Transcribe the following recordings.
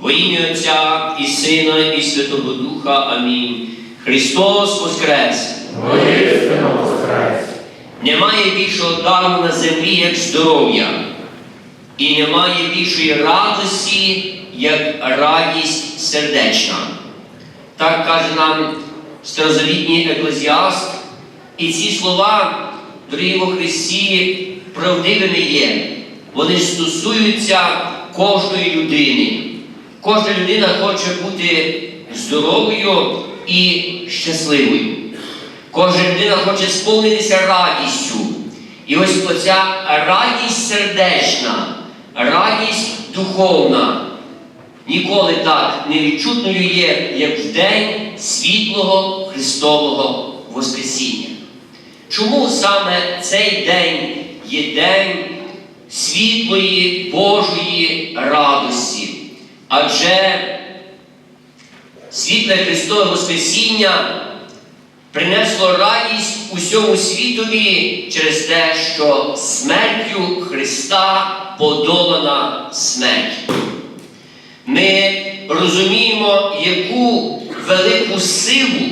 Во ім'я Отця і Сина, і Святого Духа. Амінь. Христос Воскрес! Воістину воскрес! Немає більшого дару на землі, як здоров'я, і немає більшої радості, як радість сердечна. Так каже нам старозавітній еклезіаст, і ці слова, дорогі Христі, правдивими є. Вони стосуються кожної людини. Кожна людина хоче бути здоровою і щасливою. Кожна людина хоче сповнитися радістю. І ось оця радість сердечна, радість духовна ніколи так не відчутною є, як в день світлого Христового Воскресіння. Чому саме цей день є день світлої Божої радості? Адже світле Христове Воскресіння принесло радість усьому світові через те, що смертю Христа подолана смерть. Ми розуміємо, яку велику силу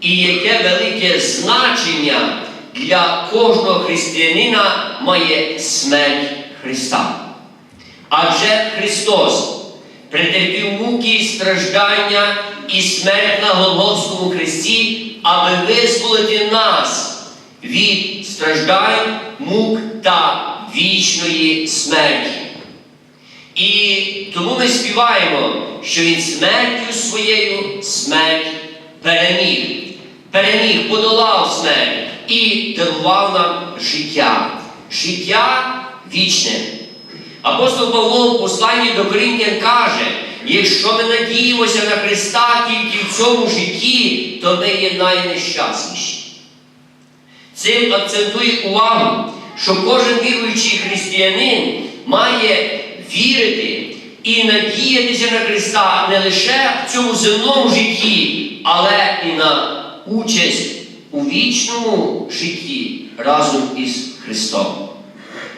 і яке велике значення для кожного християнина має смерть Христа. Адже Христос претерпів муки страждання і смерть на Голгофському хресті, аби визволити нас від страждань, мук та вічної смерті. І тому ми співаємо, що він смертю своєю смерть переміг. Переміг, подолав смерть і дарував нам життя. Життя вічне. Апостол Павло в посланні до Коринтян каже, якщо ми надіємося на Христа тільки в цьому житті, то ми є найнещасніші. Цим акцентує увагу, що кожен віруючий християнин має вірити і надіятися на Христа не лише в цьому земному житті, але і на участь у вічному житті разом із Христом.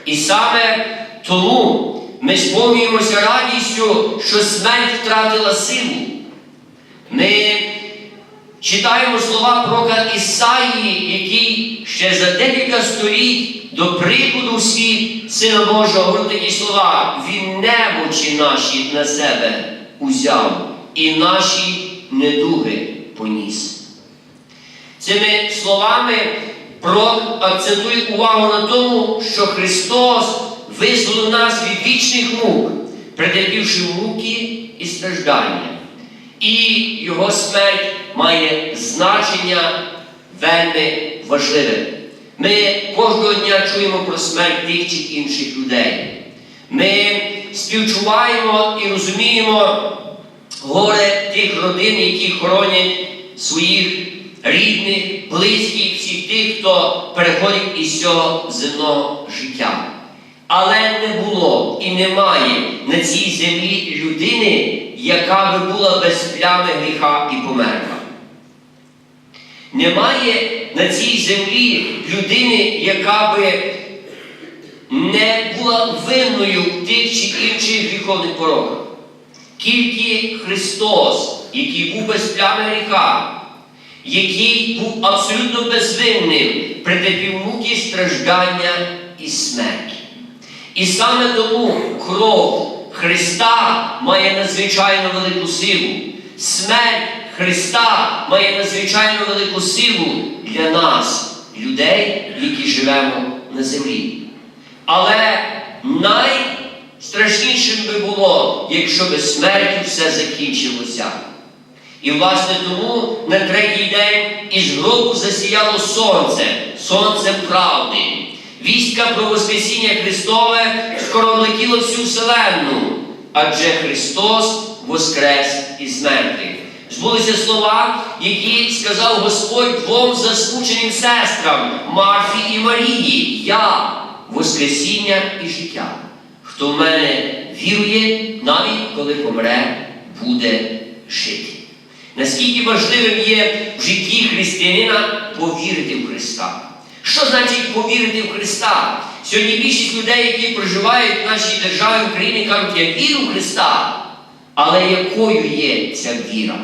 І саме тому ми сповнюємося радістю, що смерть втратила силу. Ми читаємо слова пророка Ісаїї, який ще за декілька століть до приходу в світ Сина Божого говорив такі слова. Він немочі наші на себе узяв і наші недуги поніс. Цими словами пророк акцентує увагу на тому, що Христос визволив нас від вічних мук, претерпівши муки і страждання. І Його смерть має значення вельми важливе. Ми кожного дня чуємо про смерть тих чи інших людей. Ми співчуваємо і розуміємо горе тих родин, які хоронять своїх рідних, близьких, всіх тих, хто переходить із цього земного життя. Але не було і немає на цій землі людини, яка би була без плями гріха і померла. Немає на цій землі людини, яка би не була винною в тих чи інших гріховних пороках. Тільки Христос, який був без плями гріха, який був абсолютно безвинним, претерпів муки, страждання і смерть. І саме тому кров Христа має надзвичайно велику силу. Смерть Христа має надзвичайно велику силу для нас, людей, які живемо на землі. Але найстрашнішим би було, якщо би смертю все закінчилося. І, власне, тому на третій день із гробу засіяло сонце, сонце правди. Вістка про Воскресіння Христове скоро облетіло всю вселенну, адже Христос воскрес із мертвих. Збулися слова, які сказав Господь двом заскученим сестрам Марфі і Марії. Я Воскресіння і життя. Хто в мене вірує, навіть коли помре, буде жити. Наскільки важливим є в житті християнина повірити в Христа. Що значить повірити в Христа? Сьогодні більшість людей, які проживають в нашій державі Україні, кажуть, я вірю в Христа. Але якою є ця віра?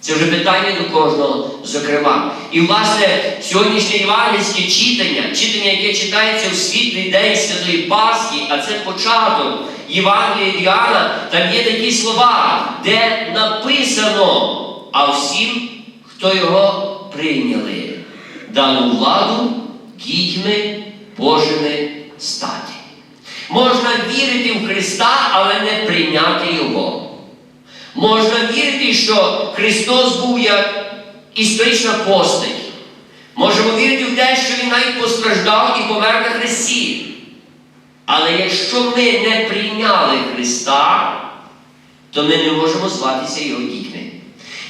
Це вже питання до кожного, зокрема. І, власне, сьогоднішнє євангельське читання, читання, яке читається у світлий день Святої Пасхи, а це початок Євангелія Діана, там є такі слова, де написано, а всім, хто його прийняли, дану владу дітьми Божими статі. Можна вірити в Христа, але не прийняти Його. Можна вірити, що Христос був як історична постать. Можемо вірити в те, що Він навіть постраждав і помер на Христі. Але якщо ми не прийняли Христа, то ми не можемо зватися Його дітьми.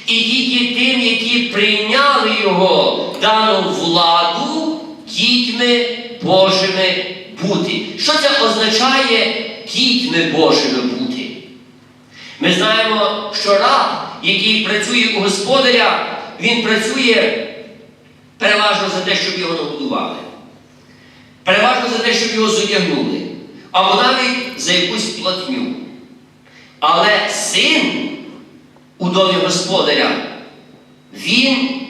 І тільки тим, які прийняли Його дану владу, дітьми Божими бути. Що це означає дітьми Божими бути? Ми знаємо, що раб, який працює у господаря, він працює переважно за те, щоб його нагодували. Переважно за те, щоб його зодягнули. Або навіть за якусь платню. Але син у домі господаря, він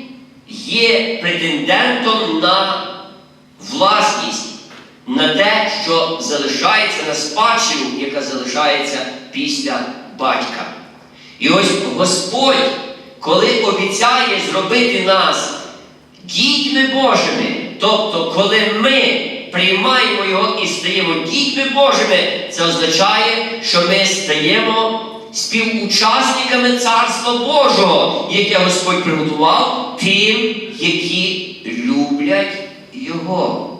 є претендентом на власність, на те, що залишається на спадщину, яка залишається після батька. І ось Господь, коли обіцяє зробити нас дітьми Божими, тобто, коли ми приймаємо Його і стаємо дітьми Божими, це означає, що ми стаємо співучасниками Царства Божого, яке Господь приготував тим, які люблять Його.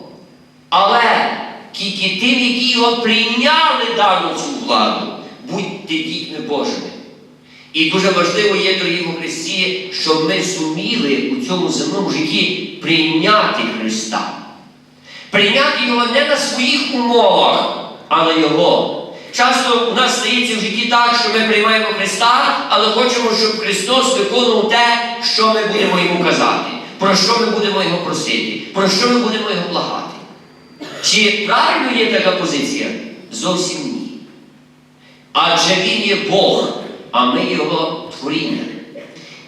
Але тільки тим, які його прийняли дану цю владу, будьте дітьми Божими. І дуже важливо є, дорогі у Христі, щоб ми зуміли у цьому земному житті прийняти Христа. Прийняти Його не на своїх умовах, а на Його. Часто у нас стається в житті так, що ми приймаємо Христа, але хочемо, щоб Христос виконував те, що ми будемо йому казати, про що ми будемо його просити, про що ми будемо його благати. Чи правильно є така позиція? Зовсім ні. Адже Він є Бог, а ми Його творіння.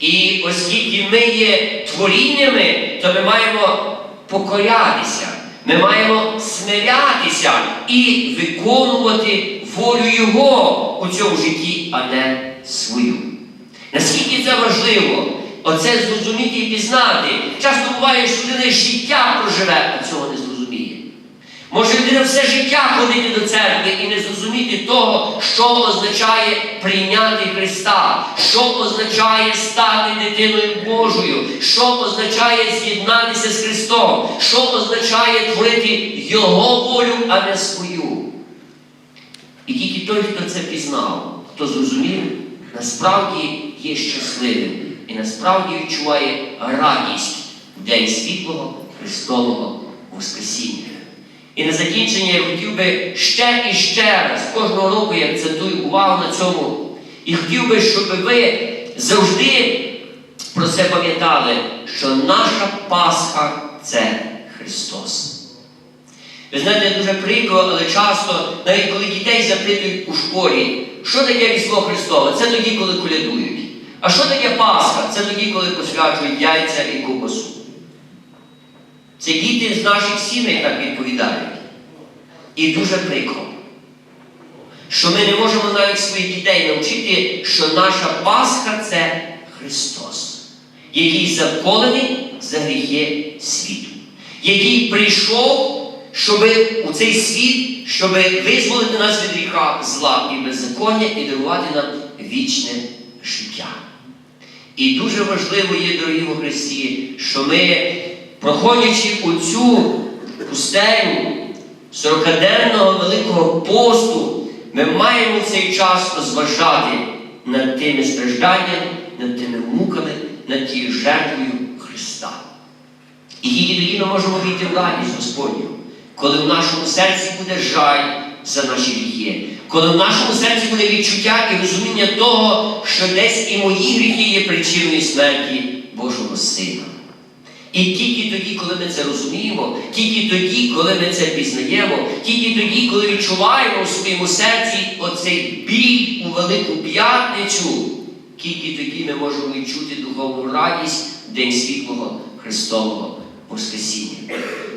І оскільки ми є творіннями, то ми маємо покорятися, ми маємо смирятися і виконувати волю Його у цьому житті, а не свою. Наскільки це важливо, оце зрозуміти і пізнати. Часто буває, що людина життя проживе, а цього не зрозуміє. Може людина все життя ходити до церкви і не зрозуміти того, що означає прийняти Христа, що означає стати дитиною Божою, що означає з'єднатися з Христом, що означає творити Його волю, а не свою. І тільки той, хто це пізнав, хто зрозумів, насправді є щасливим і насправді відчуває радість в День світлого Христового Воскресіння. І на закінчення я хотів би ще і ще раз, кожного року я акцентую увагу на цьому. І хотів би, щоб ви завжди про це пам'ятали, що наша Пасха це Христос. Ви знаєте, дуже прикро, але часто, навіть коли дітей запитують у школі, що таке Різдво Христове, це тоді, коли колядують. А що таке Пасха? Це тоді, коли посвячують яйця і ковбасу. Це діти з наших сімей так відповідають. І дуже прикро, що ми не можемо навіть своїх дітей навчити, що наша Пасха це Христос, який заколений за гріхи світу, який прийшов, щоб у цей світ, щоб визволити нас від гріха зла і беззаконня і дарувати нам вічне життя. І дуже важливо є, дорогі у Христі, що ми, проходячи у цю пустелю 40-денного Великого посту, ми маємо в цей час розважати над тими стражданнями, над тими муками, над тією жертвою Христа. І тоді ми можемо війти в радість Господню, коли в нашому серці буде жаль за наші гріхи, коли в нашому серці буде відчуття і розуміння того, що десь і мої гріхи є причиною смерті Божого Сина. І тільки тоді, коли ми це розуміємо, тільки тоді, коли ми це пізнаємо, тільки тоді, коли відчуваємо у своєму серці оцей біль у Велику П'ятницю, тільки тоді ми можемо відчути духовну радість в День світлого Христового Воскресіння.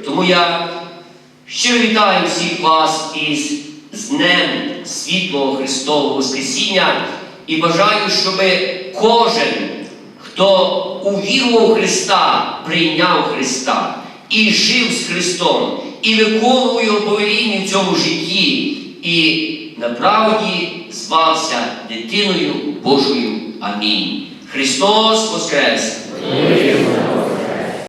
Тому я щиро вітаю всіх вас із з Днем світлого Христового Воскресіння і бажаю, щоб кожен, хто увірував Христа, прийняв Христа і жив з Христом, і його повеління в цьому житті, і направді звався дитиною Божою. Амінь. Христос Воскрес!